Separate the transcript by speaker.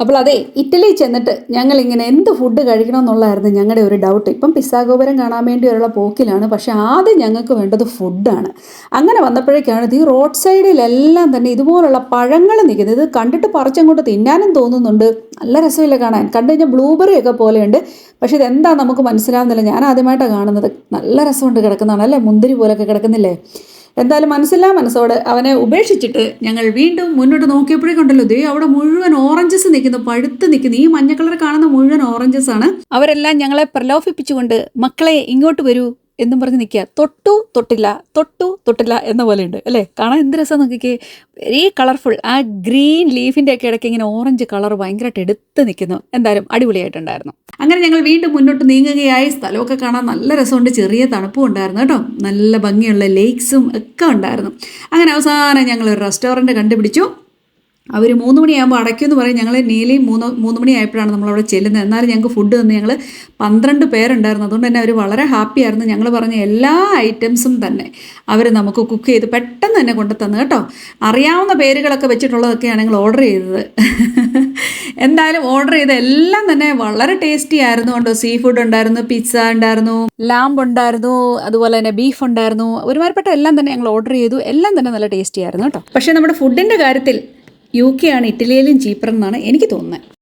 Speaker 1: അപ്പോൾ അതെ ഇറ്റലിയിൽ ചെന്നിട്ട് ഞങ്ങൾ ഇങ്ങനെ എന്ത് ഫുഡ് കഴിക്കണം എന്നുള്ളതായിരുന്നു ഞങ്ങളുടെ ഒരു ഡൗട്ട് ഇപ്പം പിസ്സാഗോപുരം കാണാൻ വേണ്ടി വേണ്ടിയുള്ള പോക്കിലാണ് പക്ഷെ ആദ്യം ഞങ്ങൾക്ക് വേണ്ടത് ഫുഡാണ് അങ്ങനെ വന്നപ്പോഴേക്കാണ് ഈ റോഡ് സൈഡിലെല്ലാം തന്നെ ഇതുപോലുള്ള പഴങ്ങൾ നിൽക്കുന്നത്. ഇത് കണ്ടിട്ട് പറിച്ചങ്ങോട്ട് തിന്നാനും തോന്നുന്നുണ്ട്. നല്ല രസമില്ല കാണാൻ. കണ്ടു കഴിഞ്ഞാൽ ബ്ലൂബെറി ഒക്കെ പോലെയുണ്ട്. പക്ഷെ ഇതെന്താ നമുക്ക് മനസ്സിലാവുന്നില്ല. ഞാൻ ആദ്യമായിട്ടാണ് കാണുന്നത്. നല്ല രസമുണ്ട് കിടക്കുന്നതാണ്. അല്ലേ? മുന്തിരി പോലൊക്കെ കിടക്കുന്നില്ലേ? എന്തായാലും മനസ്സില്ലാ മനസ്സോട് അവനെ ഉപേക്ഷിച്ചിട്ട് ഞങ്ങൾ വീണ്ടും മുന്നോട്ട് നോക്കിയപ്പോഴേക്കുണ്ടല്ലോ ദേ അവിടെ മുഴുവൻ ഓറഞ്ചസ് നിൽക്കുന്നു പഴുത്ത് നിൽക്കുന്നു. ഈ മഞ്ഞ കളർ കാണുന്ന മുഴുവൻ ഓറഞ്ചസ് ആണ്. അവരെല്ലാം ഞങ്ങളെ പ്രലോഭിപ്പിച്ചുകൊണ്ട് മക്കളെ ഇങ്ങോട്ട് വരൂ എന്നും പറഞ്ഞ് നിൽക്കുക. തൊട്ടു തൊട്ടില്ല തൊട്ടു തൊട്ടില്ല എന്ന പോലെ ഉണ്ട് അല്ലേ? കാണാൻ എന്ത് രസം നോക്കിക്കേ. വെരി കളർഫുൾ ആ ഗ്രീൻ ലീഫിന്റെ ഒക്കെ ഇടയ്ക്ക് ഇങ്ങനെ ഓറഞ്ച് കളർ ഭയങ്കരമായിട്ട് എടുത്ത് നിൽക്കുന്നു. എന്തായാലും അടിപൊളിയായിട്ടുണ്ടായിരുന്നു. അങ്ങനെ ഞങ്ങൾ വീണ്ടും മുന്നോട്ട് നീങ്ങുകയായി. സ്ഥലമൊക്കെ കാണാൻ നല്ല രസമുണ്ട്. ചെറിയ തണുപ്പും ഉണ്ടായിരുന്നു കേട്ടോ. നല്ല ഭംഗിയുള്ള ലേക്സും ഒക്കെ ഉണ്ടായിരുന്നു. അങ്ങനെ അവസാനം ഞങ്ങൾ ഒരു റെസ്റ്റോറന്റ് കണ്ടുപിടിച്ചു. അവർ മൂന്ന് മണിയാകുമ്പോൾ അടയ്ക്കുമെന്ന് പറയും. ഞങ്ങൾ നീലയും മൂന്ന് മൂന്ന് മണിയായപ്പോഴാണ് നമ്മളവിടെ ചെല്ലുന്നത്. എന്നാലും ഞങ്ങൾക്ക് ഫുഡ് തന്ന് ഞങ്ങൾ പന്ത്രണ്ട് പേരുണ്ടായിരുന്നു. അതുകൊണ്ട് തന്നെ അവർ വളരെ ഹാപ്പി ആയിരുന്നു. ഞങ്ങൾ പറഞ്ഞ എല്ലാ ഐറ്റംസും തന്നെ അവർ നമുക്ക് കുക്ക് ചെയ്ത് പെട്ടെന്ന് തന്നെ കൊണ്ടു തന്നു കേട്ടോ. അറിയാവുന്ന പേരുകളൊക്കെ വെച്ചിട്ടുള്ളതൊക്കെയാണ് ഞങ്ങൾ ഓർഡർ ചെയ്തത്. എന്തായാലും ഓർഡർ ചെയ്ത എല്ലാം തന്നെ വളരെ ടേസ്റ്റി ആയിരുന്നു കേട്ടോ സീ ഫുഡ് ഉണ്ടായിരുന്നു പിസ്സ ഉണ്ടായിരുന്നു ലാമ്പ് ഉണ്ടായിരുന്നു അതുപോലെ തന്നെ ബീഫ് ഉണ്ടായിരുന്നു. ഒരുമാതിരിപ്പെട്ട എല്ലാം തന്നെ ഞങ്ങൾ ഓർഡർ ചെയ്തു. എല്ലാം തന്നെ നല്ല ടേസ്റ്റി ആയിരുന്നു കേട്ടോ. പക്ഷേ നമ്മുടെ ഫുഡിന്റെ കാര്യത്തിൽ യു കെ ആണ് ഇറ്റലിയിലും ചീപ്പർ എന്നാണ് എനിക്ക് തോന്നുന്നത്.